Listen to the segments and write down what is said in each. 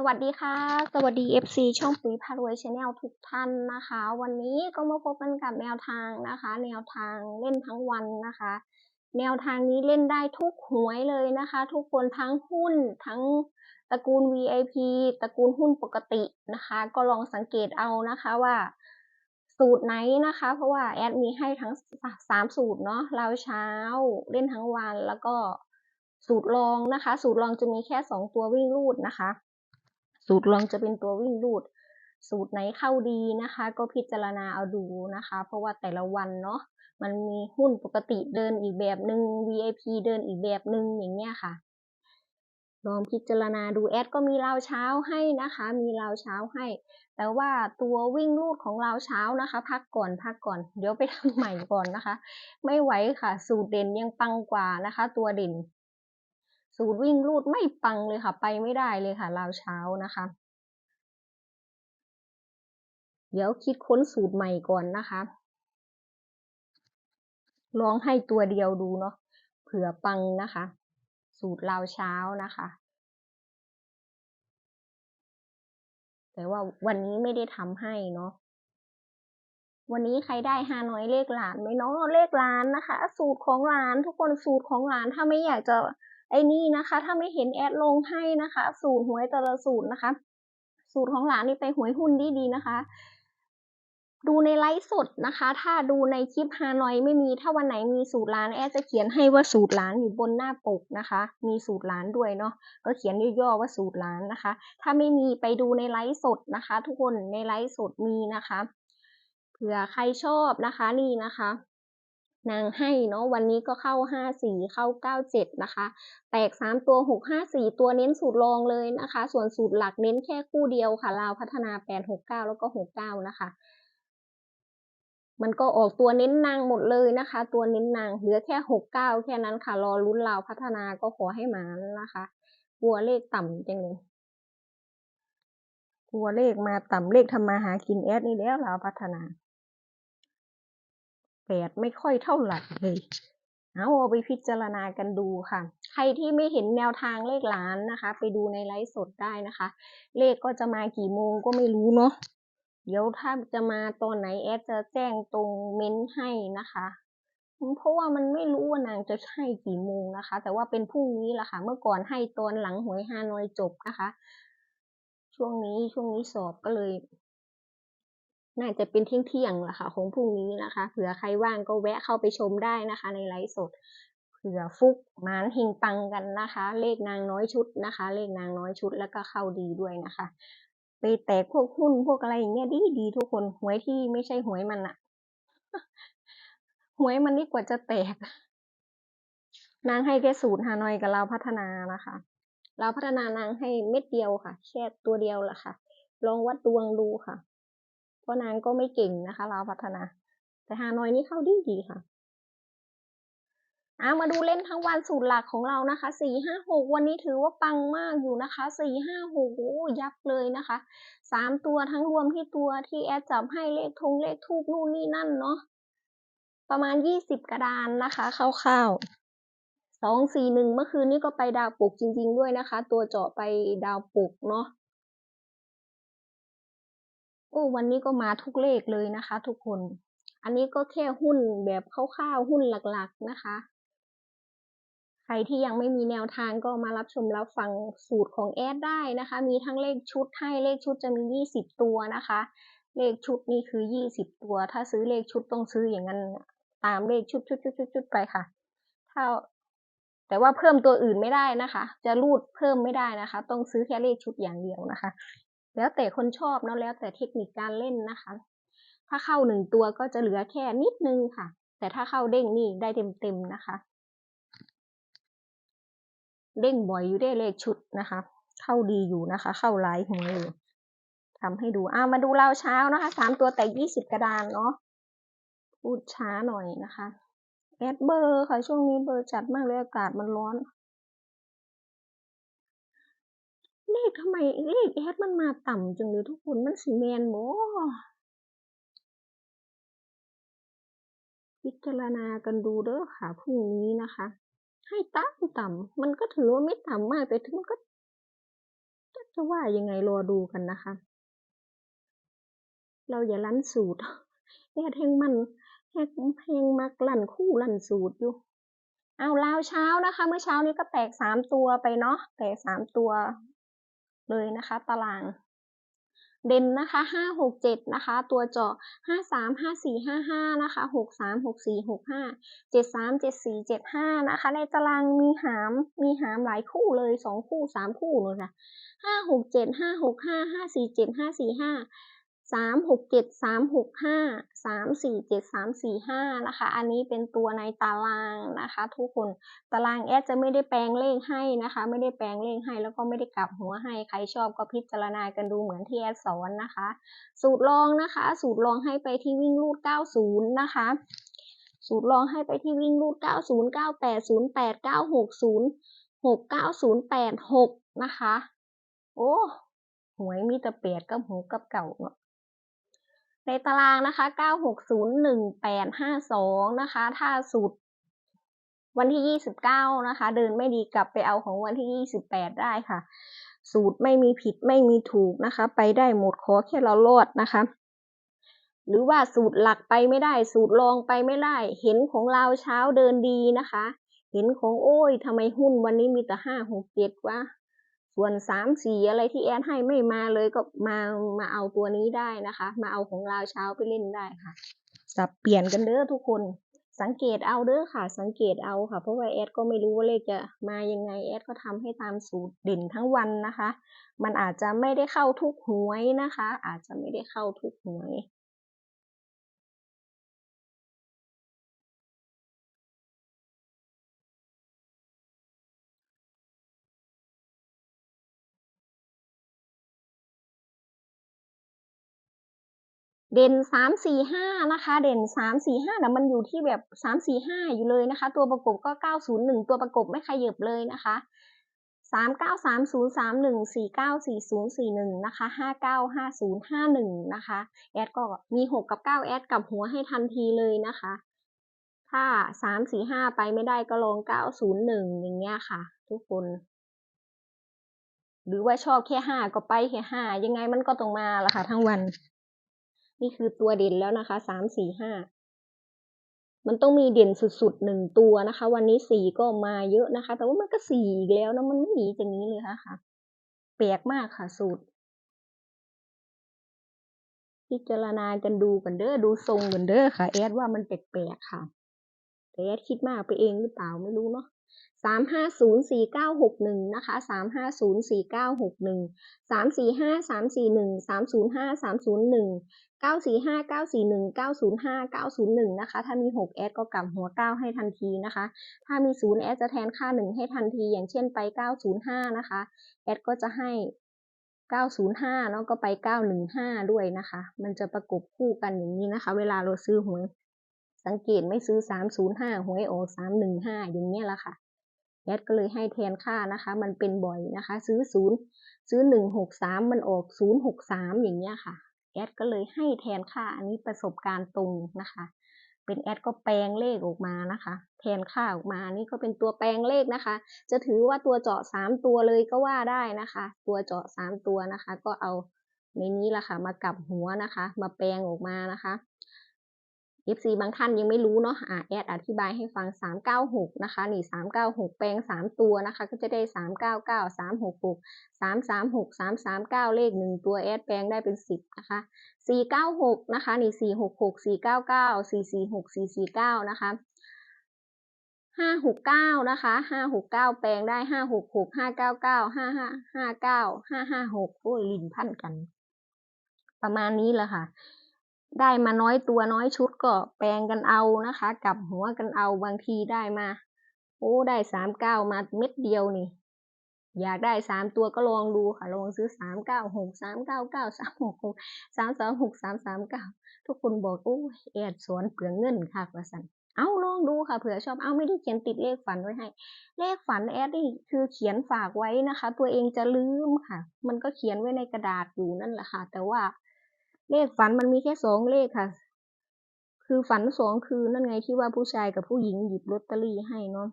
สวัสดีค่ะ สวัสดี FC ช่องปุ๋ยพารวยชาแนลทุกท่านนะคะ วันนี้ก็มาพบกันกับแนวทางนะคะ แนวทางเล่นทั้งวันนะคะ แนวทางนี้เล่นได้ทุกหวยเลยนะคะ ทุกคนทั้งหุ้นทั้งตระกูล VIP ตระกูลหุ้นปกตินะคะ ก็ลองสังเกตเอานะคะว่าสูตรไหนนะคะ เพราะว่าแอดมีให้ทั้งสามสูตรเนาะเราเช้าเล่นทั้งวันแล้วก็สูตรรองนะคะ สูตรรองจะมีแค่สองตัววิ่งรูดนะคะ สูตรรองจะเป็นตัววิ่งรูด สูตรไหนเข้าดีนะคะ ก็พิจารณาเอาดูนะคะ เพราะว่าแต่ละวันเนาะมันมีหุ้นปกติเดินอีกแบบหนึ่ง VIP เดินอีกแบบหนึ่งอย่างเงี้ยค่ะ ลองพิจารณาดูแอดก็มีราวเช้าให้นะคะ มีราวเช้าให้ แต่ว่าตัววิ่งรูดของราวเช้านะคะ พักก่อนพักก่อน เดี๋ยวไปทำใหม่ก่อนนะคะ ไม่ไหวค่ะ สูตรเด่นยังปังกว่านะคะ ตัวเด่น สูตรวิ่งรูดไม่ปังเลยค่ะ ไปไม่ได้เลยค่ะราวเช้านะคะ เดี๋ยวคิดค้นสูตรใหม่ก่อนนะคะ ลองให้ตัวเดียวดูเนาะเผื่อปังนะคะ สูตรราวเช้านะคะ แต่ว่าวันนี้ไม่ได้ทำให้เนาะวันนี้ใครได้ฮาน้อยเลขหลานไหมเนาะเลขหลานนะคะ สูตรของหลานทุกคนสูตรของหลานถ้าไม่อยากจะ ไอ้นี่นะคะ ถ้าไม่เห็นแอดลงให้นะคะ สูตรหวยแต่ละสูตรนะคะ สูตรของหลานนี่ไปหวยหุ้นดีๆนะคะ ดูในไลฟ์สดนะคะ ถ้าดูในคลิปฮานอยไม่มีถ้าวันไหนมีสูตรร้านแอดจะเขียนให้ว่าสูตรร้านอยู่บนหน้าปกนะคะ มีสูตรร้านด้วยเนาะก็เขียนย่อๆว่าสูตรร้านนะคะ ถ้าไม่มีไปดูในไลฟ์สดนะคะ ทุกคนในไลฟ์สดมีนะคะเผื่อใครชอบนะคะนี่นะคะ นางให้เนาะวันนี้ก็เข้าห้าสี่เข้าเก้าเจ็ดนะคะ แตกสามตัวหกห้าสี่ตัวเน้นสูตรรองเลยนะคะ ส่วนสูตรหลักเน้นแค่คู่เดียวค่ะลาวพัฒนาแปดหกเก้าแล้วก็หกเก้านะคะ มันก็ออกตัวเน้นนางหมดเลยนะคะ ตัวเน้นนางเหลือแค่หกเก้าแค่นั้นค่ะ รอลุ้นลาวพัฒนาก็ขอให้มานะคะกลัวเลขต่ำจังเลยกลัวเลขมาต่ำเลขทำมาหากินแอดนี่แล้วลาวพัฒนา แปดไม่ค่อยเท่าไหร่เลย เอาเอาไปพิจารณากันดูค่ะ ใครที่ไม่เห็นแนวทางเลขหลานนะคะ ไปดูในไลฟ์สดได้นะคะ เลขก็จะมากี่โมงก็ไม่รู้เนาะ เดี๋ยวถ้าจะมาตอนไหนแอดจะแจ้งตรงเม้นให้นะคะเพราะว่ามันไม่รู้ว่านางจะให้กี่โมงนะคะ แต่ว่าเป็นพรุ่งนี้แหละค่ะ เมื่อก่อนให้ตอนหลังหวยฮานอยจบนะคะ ช่วงนี้ช่วงนี้สอบก็เลย น่าจะเป็นเที่ยงเที่ยงละค่ะของพรุ่งนี้นะคะ เผื่อใครว่างก็แวะเข้าไปชมได้นะคะ ในไลฟ์สด เผื่อฟุกมานหิงปังกันนะคะ เลขนางน้อยชุดนะคะ เลขนางน้อยชุดแล้วก็เข้าดีด้วยนะคะ ไปแตกพวกหุ้นพวกอะไรอย่างเงี้ยดีดีทุกคนหวยที่ไม่ใช่หวยมันอะหวยมันนี่กว่าจะแตก นางให้แค่สูตรฮานอยกับเราพัฒนานะคะ เราพัฒนานางให้เม็ดเดียวค่ะ แค่ตัวเดียวแหละค่ะ ลองวัดดวงดูค่ะ ราะนางก็ไม่เก่งนะคะ เราวพัฒนา แต่ฮานอยนี่เข้าดีดีค่ะอามาดูเล่นทั้งวันสูตรหลักของเรานะคะสี่ห้าหกวันนี้ถือว่าปังมากอยู่นะคะสี่ห้าหกโอ้ยับเลยนะคะสามตัวทั้งรวมที่ตัวที่แอดจับให้เลขทงเลขทูบนู่นนี่นั่นเนาะประมาณยี่สิบกระดานนะคะคร่าวๆสองสี่หนึ่งเมื่อคืนนี้ก็ไปดาวปลุกจริง ๆ ด้วยนะคะ ตัวเจาะไปดาวปลุกเนาะ โอ้วันนี้ก็มาทุกเลขเลยนะคะ ทุกคน อันนี้ก็แค่หุ้นแบบคร่าวๆหุ้นหลักๆนะคะ ใครที่ยังไม่มีแนวทางก็มารับชมรับฟังสูตรของแอดได้นะคะ มีทั้งเลขชุดให้เลขชุดจะมี 20 ตัวนะคะ เลขชุดนี่คือ 20 ตัว ถ้าซื้อเลขชุดต้องซื้ออย่างนั้นตามเลขชุดชุดชุดชุดชุดไปค่ะ ถ้าแต่ว่าเพิ่มตัวอื่นไม่ได้นะคะ จะรูดเพิ่มไม่ได้นะคะ ต้องซื้อแค่เลขชุดอย่างเดียวนะคะ แล้วแต่คนชอบเนาะแล้วแต่เทคนิคการเล่นนะคะ ถ้าเข้าหนึ่งตัวก็จะเหลือแค่นิดนึงค่ะ แต่ถ้าเข้าเด้งนี่ได้เต็มๆนะคะ เด้งบ่อยอยู่ได้เลขชุดนะคะ เข้าดีอยู่นะคะ เข้าหลายหัวเลยทำให้ดูอ่ามาดูเราวเช้านะคะสามตัวแต่ยี่สิบกระดานเนาะพูดช้าหน่อยนะคะแอดเบอร์ค่ะช่วงนี้เบอร์จัดมากเลยอากาศมันร้อน เลขทำไมเลขแอดมันมาต่ำจังเลยทุกคนมันสีแมนโมพิจารณากันดูเด้อค่ะพรุ่งนี้นะคะ ให้ต่ำต่ำมันก็ถือว่าไม่ต่ำมากแต่ถึงมันก็จะจะว่ายังไงรอดูกันนะคะ เราอย่าลั่นสูตรแอดแห่งมันแฮกแห่งมักลั่นคู่ลั่นสูตรอยู่เอาลาวเช้านะคะ เมื่อเช้านี้ก็แตกสามตัวไปเนาะแตกสามตัว เลยนะคะ ตาราง เด่นนะคะห้าหกเจ็ดนะคะ ตัวเจาะห้าสามห้าสี่ห้าห้านะคะหกสามหกสี่หกห้าเจ็ดสามเจ็ดสี่เจ็ดห้านะคะ ในตารางมีหามมีหามหลายคู่เลยสองคู่สามคู่เลยค่ะห้าหกเจ็ดห้าหกห้าห้าสี่เจ็ดห้าสี่ห้า สามหกเจ็ดสามหกห้าสามสี่เจ็ดสามสี่ห้านะคะ อันนี้เป็นตัวในตารางนะคะ ทุกคนตารางแอดจะไม่ได้แปลงเลขให้นะคะ ไม่ได้แปลงเลขให้แล้วก็ไม่ได้กลับหัวให้ใครชอบก็พิจารณากันดูเหมือนที่แอดสอนนะคะ สูตรรองนะคะ สูตรรองให้ไปที่วิ่งรูด90นะคะสูตรรองให้ไปที่วิ่งรูด 90 98 08 960 69086 นะคะ โอ้ หวยมีแต่แปดกับหกกับเก่าเนาะ ในตารางนะคะ 9601852 นะคะ ถ้าสูตรวันที่ 29 นะคะ เดินไม่ดีกลับไปเอาของวันที่ 28 ได้ค่ะ สูตรไม่มีผิดไม่มีถูกนะคะ ไปได้หมดขอแค่เรารอดนะคะ หรือว่าสูตรหลักไปไม่ได้ สูตรรองไปไม่ได้ เห็นของเราเช้าเดินดีนะคะ เห็นของโอ้ยทำไมหุ้นวันนี้มีแต่ห้าหกเจ็ดวะ ส่วนสามสี่อะไรที่แอดให้ไม่มาเลยก็มามาเอาตัวนี้ได้นะคะ มาเอาของเราเช้าไปเล่นได้ค่ะสับเปลี่ยนกันเด้อทุกคน สังเกตเอาเด้อค่ะ สังเกตเอาค่ะ เพราะว่าแอดก็ไม่รู้ว่าเลขจะมายังไงแอดก็ทำให้ตามสูตรเด่นทั้งวันนะคะ มันอาจจะไม่ได้เข้าทุกหวยนะคะ อาจจะไม่ได้เข้าทุกหวย เด่นสามสี่ห้านะคะ เด่นสามสี่ห้านะมันอยู่ที่แบบสามสี่ห้าอยู่เลยนะคะ ตัวประกบก็เก้าศูนย์หนึ่งตัวประกบไม่ขยับเลยนะคะสามเก้าสามศูนย์สามหนึ่งสี่เก้าสี่ศูนย์สี่หนึ่งนะคะห้าเก้าห้าศูนย์ห้าหนึ่งนะคะ แอดก็มีหกกับเก้าแอดกับหัวให้ทันทีเลยนะคะ ถ้าสามสี่ห้าไปไม่ได้ก็ลองเก้าศูนย์หนึ่งอย่างเงี้ยค่ะ ทุกคนหรือว่าชอบแค่ห้าก็ไปแค่ห้ายังไงมันก็ต้องมาละค่ะทั้งวัน นี่คือตัวเด่นแล้วนะคะสามสี่ห้ามันต้องมีเด่นสุดๆหนึ่งตัวนะคะ วันนี้สี่ก็มาเยอะนะคะ แต่ว่ามันก็สี่อีกแล้วนะมันไม่หนีจากนี้เลยค่ะค่ะแปลกมากค่ะสูตร พิจารณากันดูกันเด้อดูทรงกันเด้อค่ะ แอดว่ามันแปลกๆค่ะแต่แอดคิดมากไปเองหรือเปล่าไม่รู้เนาะสามห้าศูนย์สี่เก้าหกหนึ่งนะคะสามห้าศูนย์สี่เก้าหกหนึ่งสามสี่ห้าสามสี่หนึ่งสามศูนย์ห้าสามศูนย์หนึ่ง เก้าสี่ห้าเก้าสี่หนึ่งเก้าศูนย์ห้าเก้าศูนย์หนึ่งนะคะ ถ้ามีหกแอดก็กลับหัวเก้าให้ทันทีนะคะ ถ้ามีศูนย์แอดจะแทนค่าหนึ่งให้ทันที อย่างเช่นไปเก้าศูนย์ห้านะคะ แอดก็จะให้เก้าศูนย์ห้าเนาะก็ไปเก้าหนึ่งห้าด้วยนะคะ มันจะประกบคู่กันอย่างนี้นะคะ เวลาเราซื้อหวย สังเกตไม่ซื้อสามศูนย์ห้าหวยออกสามหนึ่งห้าอย่างเงี้ยละค่ะ แอดก็เลยให้แทนค่านะคะ มันเป็นบ่อยนะคะ ซื้อศูนย์ซื้อหนึ่งหกสามมันออกศูนย์หกสามอย่างเงี้ยค่ะ แอดก็เลยให้แทนค่าอันนี้ประสบการณ์ตรงนะคะ เป็นแอดก็แปลงเลขออกมานะคะ แทนค่าออกมานี่ก็เป็นตัวแปลงเลขนะคะ จะถือว่าตัวเจาะสามตัวเลยก็ว่าได้นะคะ ตัวเจาะสามตัวนะคะ ก็เอาในนี้ละค่ะมากลับหัวนะคะ มาแปลงออกมานะคะ FC บางท่านยังไม่รู้เนาะอ่าแอดอธิบายให้ฟัง 396 นะคะ นี่ 396 แปลง 3 ตัวนะคะ ก็จะได้ 399 366 336 339 เลข 1 ตัวแอดแปลงได้เป็น 10 นะคะ 496 นะคะ นี่ 466 499 446 449 นะคะ569นะคะ569แปลงได้566 599 5559 556โอ้ยลิ้นพันกัน ประมาณนี้แหละค่ะ ได้มาน้อยตัวน้อยชุดก็แปลงกันเอานะคะ กับหัวกันเอาบางทีได้มา โอ้ได้สามเก้ามาเม็ดเดียวนี่ อยากได้สามตัวก็ลองดูค่ะ ลองซื้อสามเก้าหกสามเก้าเก้าสามหกหกสามสามหกสามสามเก้าทุกคนบอกโอ้แอดสวนเปลืองเงินค่ะว่าสันเอาลองดูค่ะเผื่อชอบเอาไม่ได้เขียนติดเลขฝันไว้ให้ เลขฝันแอดนี่คือเขียนฝากไว้นะคะ ตัวเองจะลืมค่ะ มันก็เขียนไว้ในกระดาษอยู่นั่นแหละค่ะ แต่ว่า เลขฝันมันมีแค่สองเลขค่ะ คือฝันสองคือนั่นไงที่ว่าผู้ชายกับผู้หญิงหยิบลอตเตอรี่ให้เนาะ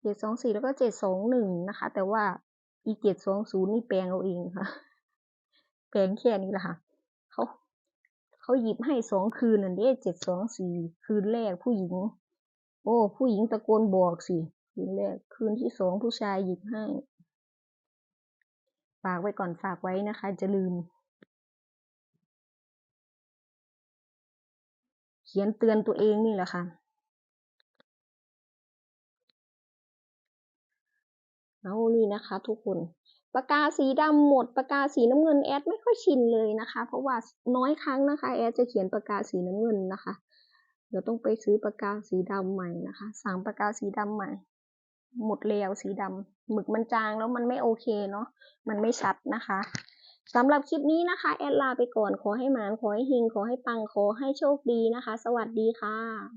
เจ็ดสองสี่แล้วก็เจ็ดสองหนึ่งนะคะ แต่ว่าอีเจ็ดสองศูนย์นี่แปลงเอาเองค่ะ แปลงแค่นี้แหละค่ะ เขาเขาหยิบให้สองคืนนั่นเด้เจ็ดสองสี่คืนแรกผู้หญิง โอ้ ผู้หญิงตะโกนบอกสิคืนแรกคืนที่สองผู้ชายหยิบให้ ฝากไว้ก่อนฝากไว้นะคะ จะลืม เขียนเตือนตัวเองนี่แหละค่ะ เอานี่นะคะ ทุกคนปากกาสีดำหมดปากกาสีน้ำเงินแอดไม่ค่อยชินเลยนะคะ เพราะว่าน้อยครั้งนะคะแอดจะเขียนปากกาสีน้ำเงินนะคะ เดี๋ยวต้องไปซื้อปากกาสีดำใหม่นะคะ สั่งปากกาสีดำใหม่ หมดแล้วสีดำหมึกมันจางแล้วมันไม่โอเคเนาะมันไม่ชัดนะคะ สำหรับคลิปนี้นะคะ แอดลาไปก่อน ขอให้หมาน ขอให้เฮง ขอให้ปัง ขอให้โชคดีนะคะ สวัสดีค่ะ